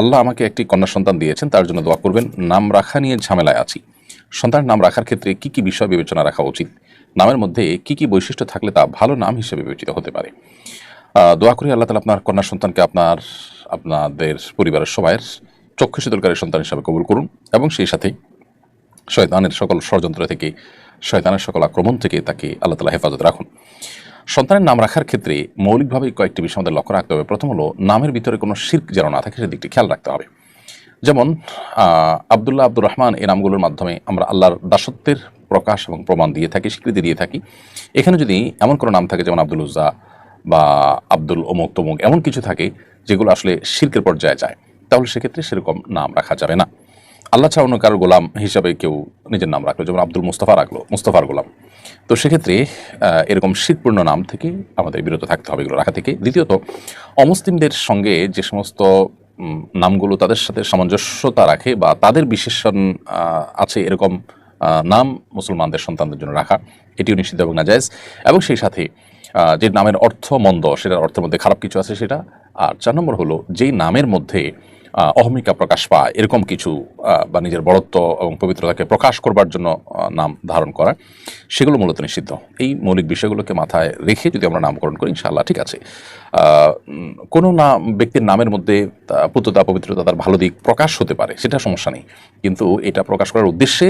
আল্লাহ আমাকে একটি কন্যা সন্তান দিয়েছেন, তার জন্য দোয়া করবেন। নাম রাখা নিয়ে ঝামেলায় আছি। সন্তানের নাম রাখার ক্ষেত্রে কি কি বিষয় বিবেচনা রাখা উচিত? নামের মধ্যে কি কি বৈশিষ্ট্য থাকলে তা ভালো নাম হিসেবে বিবেচিত হতে পারে? দোয়া করি আল্লাহ তালা আপনার কন্যা সন্তানকে আপনার, আপনাদের পরিবারের সবাইয়ের চক্ষু শীতলকারী সন্তান হিসাবে কবুল করুন এবং সেই সাথে শয়তানের সকল ষড়যন্ত্র থেকে, শয়তানের সকল আক্রমণ থেকে তাকে আল্লাহ তালা হেফাজত রাখুন। সন্তানের নাম রাখার ক্ষেত্রে মৌলিকভাবে কয়েকটি বিষয় আমাদের লক্ষ্য রাখতে হবে। প্রথম হলো, নামের ভিতরে কোনো শির্ক যেন না থাকে সেদিকটি খেয়াল রাখতে হবে। যেমন আবদুল্লাহ আব্দুর রহমান এই নামগুলোর মাধ্যমে আমরা আল্লাহর দাসত্বের প্রকাশ এবং প্রমাণ দিয়ে থাকি, স্বীকৃতি দিয়ে থাকি। এখানে যদি এমন কোনো নাম থাকে, যেমন আব্দুল উজ্জা বা আব্দুল অমুক তমুক, এমন কিছু থাকে যেগুলো আসলে শির্কের পর্যায়ে যায়, তাহলে সেক্ষেত্রে সেরকম নাম রাখা যাবে না। আল্লাহ ছাড়া অন্য কারও গোলাম হিসাবে কেউ নিজের নাম রাখল, যেমন আব্দুল মুস্তফা রাখল, মুস্তফার গোলাম। তো সেক্ষেত্রে এরকম শীতপূর্ণ নাম থেকে আমাদের বিরত থাকতে হবে এগুলো রাখা থেকে। দ্বিতীয়ত, অমুসলিমদের সঙ্গে যে সমস্ত নামগুলো তাদের সাথে সামঞ্জস্যতা রাখে বা তাদের বিশেষণ আছে এরকম নাম মুসলমানদের সন্তানদের জন্য রাখা, এটিও নিষিদ্ধ এবং নাজায়জ। এবং সেই সাথে যে নামের অর্থ মন্দ সেটার অর্থের মধ্যে খারাপ কিছু আছে সেটা। আর চার নম্বর হলো, যেই নামের মধ্যে অহমিকা প্রকাশ পায়, এরকম কিছু বা নিজের বড়ত্ব এবং পবিত্রতাকে প্রকাশ করবার জন্য নাম ধারণ করা সেগুলো মূলত নিষিদ্ধ। এই মৌলিক বিষয়গুলোকে মাথায় রেখে যদি আমরা নামকরণ করি, ইনশাআল্লাহ, ঠিক আছে। কোনো নাম ব্যক্তির নামের মধ্যে পুত্রতা, পবিত্রতা তার ভালো দিক প্রকাশ হতে পারে, সেটা সমস্যা নেই। কিন্তু এটা প্রকাশ করার উদ্দেশ্যে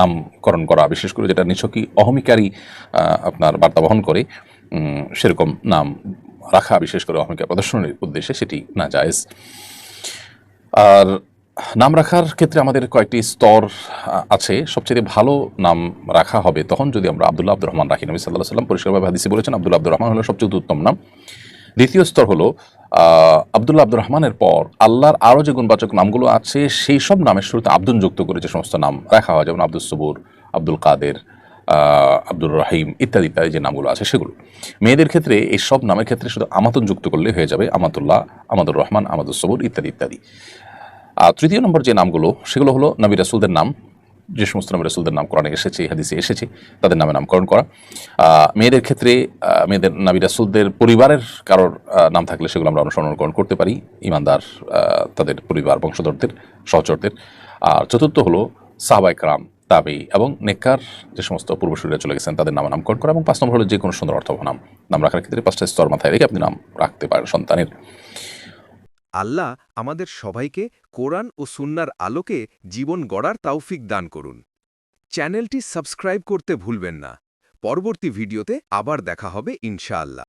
নামকরণ করা, বিশেষ করে যেটা নিছকই অহমিকারী আপনার বার্তা বহন করে সেরকম নাম রাখা, বিশেষ করে অহমিকা প্রদর্শনের উদ্দেশ্যে সেটি না জায়েজ। আর নাম রাখার ক্ষেত্রে আমাদের কয়েকটি স্তর আছে। সবচেয়ে ভালো নাম রাখা হবে তখন যদি আমরা আব্দুল্লাহ আব্দুর রহমান রাখি নবী সাল্লাহ সাল্লাম পরিষ্কারভাবে হাদিসে বলেছেন আব্দুল্লাহ আব্দুর রহমান হলো সবচেয়ে উত্তম নাম। দ্বিতীয় স্তর হলো আহ, আব্দুল্লাহ আব্দুর রহমানের পর আল্লাহর আরও যে গুণবাচক নামগুলো আছে সেই সব নামের শুরুতে আব্দুল যুক্ত করে যে সমস্ত নাম রাখা হয় যেমন আব্দুল সবুর আব্দুল কাদের আব্দুর রহিম ইত্যাদি ইত্যাদি যে নামগুলো আছে সেগুলো। মেয়েদের ক্ষেত্রে এই সব নামের ক্ষেত্রে শুধু আমাতন যুক্ত করলে হয়ে যাবে আমাতুল্লাহ, আমাদুর রহমান আমাদুল সবুর ইত্যাদি ইত্যাদি। আর তৃতীয় নম্বর যে নামগুলো, সেগুলো হলো নবী রাসুলদের নাম। যে সমস্ত নবী রাসুলদের নাম কোরআনে এসেছে হাদিসে এসেছে, তাদের নামে নামকরণ করা। মেয়েদের ক্ষেত্রে মেয়েদের, নবী রাসুলদের পরিবারের কারোর নাম থাকলে সেগুলো আমরা অনুসরণ করতে পারি। ইমানদার তাদের পরিবার, বংশধরদের, সহচরদের। আর চতুর্থ হলো সাহবাই তাবি এবং নেককার যে সমস্ত পূর্বসূরীরা চলে গেছেন, তাদের নামে নামকরণ করা এবং পাঁচ নম্বর হলো যে কোনো সুন্দর অর্থ নাম। নাম রাখার ক্ষেত্রে পাঁচটা স্তর মাথায় রেখে আপনি নাম রাখতে পারেন সন্তানের। আল্লাহ আমাদের সবাইকে কোরআন ও সুন্নার আলোকে জীবন গড়ার তাওফিক দান করুন। চ্যানেলটি সাবস্ক্রাইব করতে ভুলবেন না। পরবর্তী ভিডিওতে আবার দেখা হবে ইনশাআল্লাহ।